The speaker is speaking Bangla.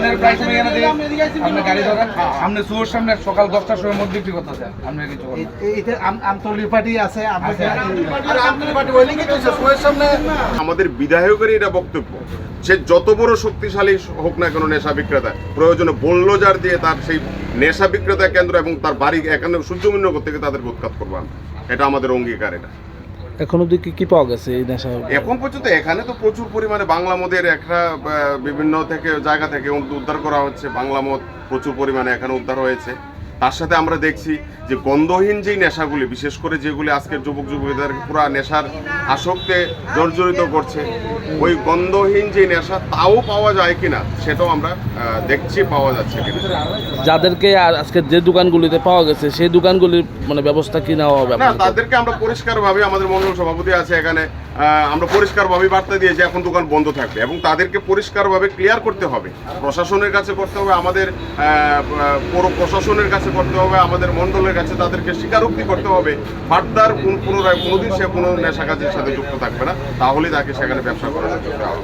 আপনার প্রায় সময় এখানে দিই আপনি গাড়ি আপনি সুর সামনে সকাল দশটার সময় মদ বিক্রি করতেছে আপনি কিছু পার্টি আছে আপনাকে আমাদের বিধায়কের এটা বক্তব্য। সে যত বড় শক্তিশালী হোক না কেন নেশা বিক্রেতা প্রয়োজনে বোল্লোজার দিয়ে তার সেই নেশা বিক্রেতা কেন্দ্র এবং তার বাড়ি এখানে সূর্যমূল্য থেকে তাদেরকে উৎখাত করব আমরা। এটা আমাদের অঙ্গীকার এটা। এখন অব্দি কি কি পাওয়া গেছে এই নেশা? এখন পর্যন্ত এখানে তো প্রচুর পরিমাণে বাংলা মদের একটা বিভিন্ন থেকে জায়গা থেকে উদ্ধার করা হচ্ছে। বাংলা মদ প্রচুর পরিমাণে এখানে উদ্ধার হয়েছে। তার সাথে আমরা দেখছি যে গন্ধহীন যেই নেশাগুলি বিশেষ করে যেগুলি আজকের যুবক যুবতীদের পুরা নেশার আসক্তে জর্জরিত করছে ওই গন্ধহীন যে নেশা তাও পাওয়া যায় কিনা সেটাও আমরা দেখছি পাওয়া যাচ্ছে কিনা। যাদেরকে আর আজকে যে দোকানগুলিতে পাওয়া গেছে সেই দোকানগুলির মানে ব্যবস্থা কি নেওয়া হবে না তাদেরকে আমরা পরিষ্কারভাবে আমাদের মন্ডল সভাপতি আছে এখানে আমরা পরিষ্কারভাবে বার্তা দিয়ে যে এখন দোকান বন্ধ থাকবে এবং তাদেরকে পরিষ্কারভাবে ক্লিয়ার করতে হবে। প্রশাসনের কাছে করতে হবে আমাদের পৌর প্রশাসনের কাছে করতে হবে, আমাদের মন্ডলের কাছে তাদেরকে স্বীকারোক্তি করতে হবে। ফার্দার পুনরায় কোনোদিন সে কোনো নেশা কাজের সাথে যুক্ত থাকবে না। তাহলে তাকে সেখানে ব্যবসা করার হবে।